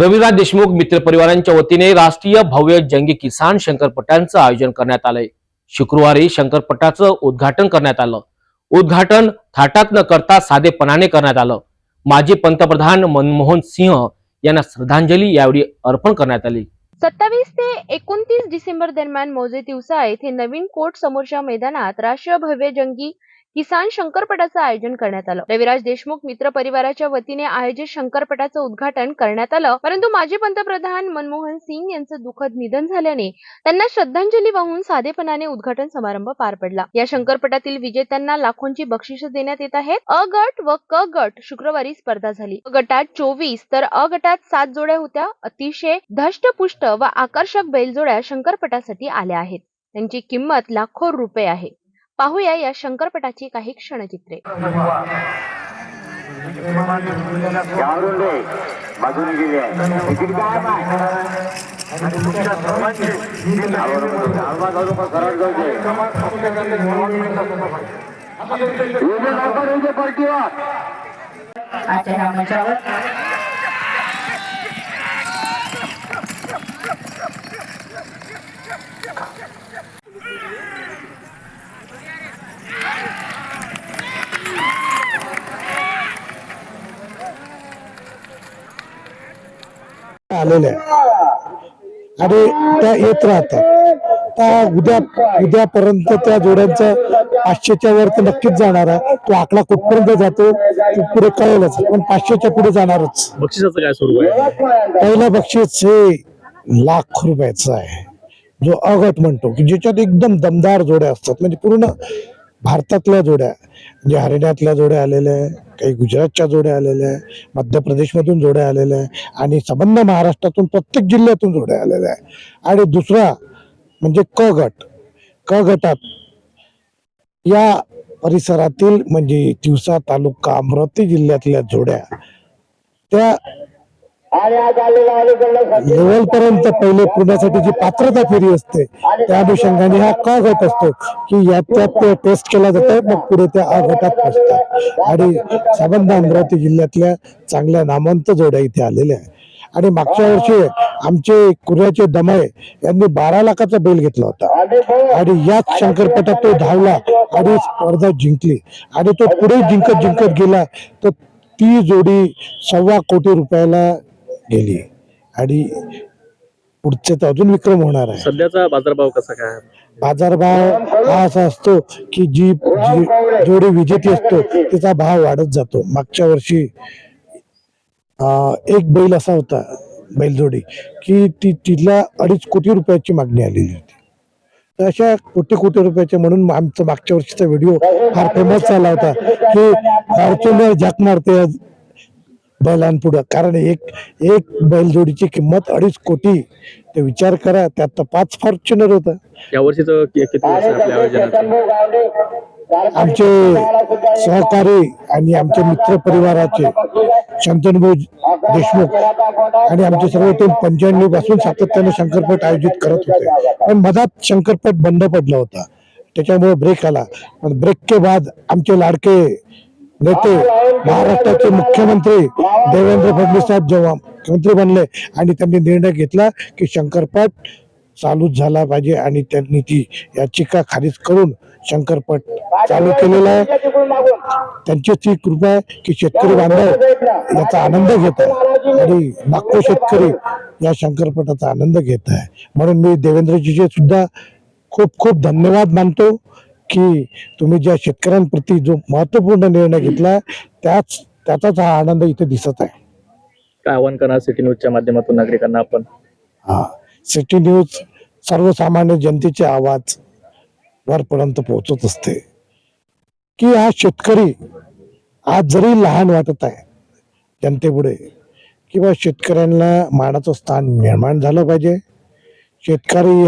रविराज देशमुख मित्र परिवारांच्या वतीने राष्ट्रीय भव्य जंगी किसान शंकरपटांचं आयोजन करण्यात आलंय. शुक्रवारी शंकरपटाचं उद्घाटन करण्यात आलं. उद्घाटन थाटात न करता साधेपणाने करण्यात आलं. माजी पंतप्रधान मनमोहन सिंह यांना श्रद्धांजली यावेळी अर्पण करण्यात आली. सत्तावीस ते एकोणतीस डिसेंबर दरम्यान मोजे दिवसा येथे नवीन कोर्ट समोरच्या मैदानात राष्ट्रीय भव्य जंगी किसान शंकरपटाचं आयोजन करण्यात आलं. रविराज देशमुख मित्र परिवाराच्या वतीने आयोजित शंकरपटाचं उद्घाटन करण्यात आलं. परंतु माजी पंतप्रधान मनमोहन सिंग यांचं दुःखद निधन झाल्याने त्यांना श्रद्धांजली वाहून साधेपणाने उद्घाटन समारंभ पार पडला. या शंकरपटातील विजेत्यांना लाखोंची बक्षिस देण्यात येत आहेत. अ गट व क गट शुक्रवारी स्पर्धा झाली. गटात चोवीस तर अ गटात सात जोड्या होत्या. अतिशय धष्टपुष्ट व आकर्षक बैलजोड्या शंकरपटासाठी आल्या आहेत. त्यांची किंमत लाखो रुपये आहे. पाहूया या शंकरपटाची काही क्षणचित्रे. बाजूने गेली आहे. तिकीट काय आजच्या ह्या मंचावर आलेल्या. आणि त्या येत राहतात. त्या उद्या उद्यापर्यंत त्या जोड्यांचा पाचशेच्या वर तर नक्कीच जाणार आहे. तो आकडा कुठपर्यंत जातो तो पुढे कळेलच. पण पाचशेच्या पुढे जाणारच. बक्षिसाचं काय स्वरूप आहे? पहिलं बक्षीस हे लाख रुपयाचं आहे. जो अगट म्हणतो की ज्याच्यात एकदम दमदार जोड्या असतात. म्हणजे पूर्ण भारतातल्या जोड्या म्हणजे हरियाणातल्या जोड्या आलेल्या आहे काही गुजरातच्या जोड्या आलेल्या आहे मध्य प्रदेशमधून जोड्या आलेल्या आहे आणि संबंध महाराष्ट्रातून प्रत्येक जिल्ह्यातून जोड्या आलेल्या आहे. आणि दुसरा म्हणजे क गट क गटात या परिसरातील म्हणजे तिवसा तालुका अमरावती जिल्ह्यातल्या जोड्या त्या लेवल पर्यंत पहिले पुण्यासाठी जी पात्रता फेरी असते त्या अनुषंगाने हा क गट असतो? की यात त्यात ते टेस्ट केला जातं मग पुढे त्या अ गटात पोचतात आणि संबंध अमरावती जिल्ह्यातल्या चांगल्या नामवंत जोड्या इथे आलेल्या आहे आणि मागच्या वर्षी आमचे कुर्याचे दमाय यांनी बारा लाखाचा बेल घेतला होता. आणि याच शंकरपटात तो धावला आणि स्पर्धा जिंकली. आणि तो पुढे जिंकत जिंकत गेला तर ती जोडी सव्वा कोटी रुपयाला गेली. आणि पुढचे तर अजून विक्रम होणार आहे. सध्याचा बाजारभाव कसा काय? बाजारभाव हा असा असतो की जी जी जोडी विजेती असतो तिचा भाव वाढत जातो. मागच्या वर्षी एक बैल असा होता बैलजोडी की ती तिला अडीच कोटी रुपयाची मागणी आलेली होती. तर अशा कोटी कोटी रुपयाचे म्हणून आमचा मागच्या वर्षीचा व्हिडिओ फार फेमस झाला होता की फॉर्च्युनर झक मारते बैलांपुढं. कारण एक एक बैलजोडीची किंमत अडीच कोटी. ते विचार करा त्यात तर पाच फॉर्च्युनर होतं. या वर्षीचं आमचे सहकारी आणि आमचे मित्र परिवाराचे शंतनभाऊ देशमुख आणि आमचे सर्व टीम पंच्याण्णवपासून सातत्याने शंकरपट आयोजित करत होते. पण मधात शंकरपट बंद पडला होता. त्याच्यामुळे ब्रेक आला. पण ब्रेक के बाद आमचे लाडके नेते महाराष्ट्राचे मुख्यमंत्री देवेंद्र फडणवीस साहेब जेव्हा मुख्यमंत्री बनले आणि त्यांनी निर्णय घेतला की शंकरपट चालूच झाला पाहिजे आणि त्यांनी ती याचिका खारिज करून शंकरपट चालू केलेला आहे. त्यांची ती कृपा आहे की शेतकरी बांधव याचा आनंद घेत आहे. आणि लाखो शेतकरी या शंकरपटाचा आनंद घेत आहे. म्हणून मी देवेंद्रजीचे सुद्धा खूप खूप धन्यवाद मानतो. की तुम्ही ज्या शेतकऱ्यांप्रती जो महत्त्वपूर्ण निर्णय घेतला त्याच त्याचाच हा आनंद इथे दिसत आहे. काय आव्हान करणार सिटी न्यूजच्या माध्यमातून नागरिकांना आपण. हा. सिटी न्यूज सर्वसामान्य जनतेचे आवाज वरपर्यंत पोहोचत असते. की हा शेतकरी आज जरी लहान वाटत आहे जनतेपुढे किंवा शेतकऱ्यांना मानाचं स्थान निर्माण झालं पाहिजे शेतकरी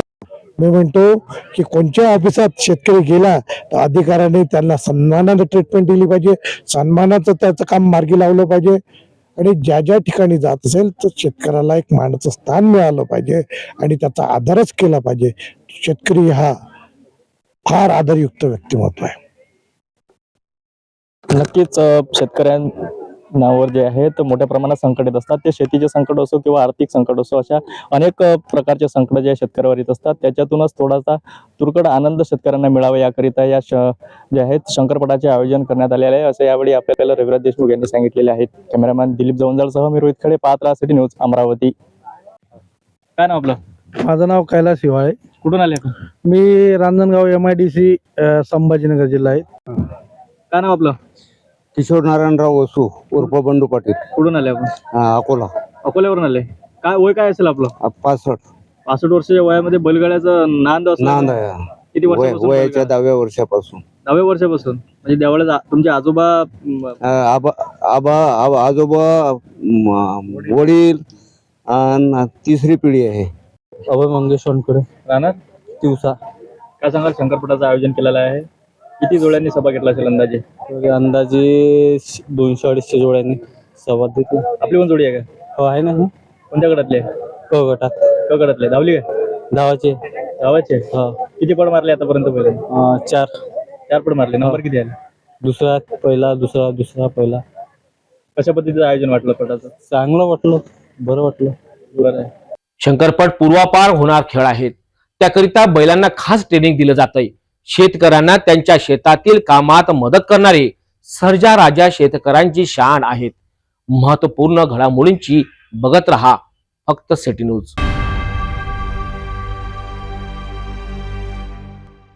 मी म्हणतो की कोणत्या ऑफिसात शेतकरी गेला तर अधिकाऱ्याने त्यांना सन्मानानं ट्रीटमेंट दिली पाहिजे. सन्मानाचं त्याचं काम मार्गी लावलं पाहिजे. आणि ज्या ज्या ठिकाणी जात असेल तर शेतकऱ्याला एक मानाचं स्थान मिळालं पाहिजे आणि त्याचा आदरच केला पाहिजे. शेतकरी हा फार आदरयुक्त व्यक्तिमत्व आहे. नक्कीच शेतकऱ्यां नावर जे आहे तर मोठ्या प्रमाणात संकट येत असतात. ते शेतीचे संकट असो किंवा आर्थिक संकट असो अशा अनेक प्रकारचे संकट जे शेतकऱ्यावर येत असतात. त्याच्यातूनच थोडासा तुरकड आनंद शेतकऱ्यांना मिळावा याकरिता या श जे आहेत शंकरपटाचे आयोजन करण्यात आलेले आहे. असं यावेळी आपल्याला रविराज देशमुख यांनी सांगितलेले आहेत कॅमेरामॅन दिलीप जवंजाळसह मी रोहित खडे पाहत राहा सिटी न्यूज अमरावती. काय नाव आपलं? माझं नाव कैलास हिवाळे. कुठून आले मी Ranjangaon M I D C Sambhajinagar जिल्हा आहे. काय नाव आपलं? किशोर नारायणराव वसू उर्फ बंडू पाटील. कुठून आले आपण? हा, अकोला. अकोल्यावरून आले. काय वय काय असेल आपलं? पासष्ट. पासष्ट वर्षाच्या वयामध्ये बैलगाड्याचं नांद नांद आहे किती वय- वर्षापासून वयाच्या बैलगाडा? दहाव्या वर्षापासून. दहाव्या वर्षापासून. म्हणजे आ- तुमचे आजोबा म, आबा आबा आबा- आजोबा म, वडील आणि तिसरी पिढी आहे. अभय मंगेश सोनकडे राहणार? दिवसा काय सांगाल? शंकरपटाचं आयोजन केलेलं आहे. किती जोड्यांनी सभा घेतला असेल अंदाजे? अंदाजे दोनशे अडीचशे जोड्यांनी सभा देतो आपली पण जोडी आहे का? हो आहे ना. कोणत्या गटातले क गटात क गटातले धावली का? धावाचे धावाचे हा. किती पड मारले आतापर्यंत पहिले? अं, चार. चार पड मारले. नंबर किती आले? दुसरा पहिला दुसरा दुसरा पहिला. कशा पद्धतीचं आयोजन वाटलं पटाचं? चांगलं वाटलं. बरं वाटलं. बरं आहे. शंकरपट पूर्वापार होणार खेळ आहेत. त्याकरिता बैलांना खास ट्रेनिंग दिलं जातंय. शेतकऱ्यांना त्यांच्या शेतातील कामात मदत करणारे सर्जा राजा शेतकऱ्यांची शान आहेत. महत्त्वपूर्ण घडामोडींची बघत रहा फक्त सिटी न्यूज.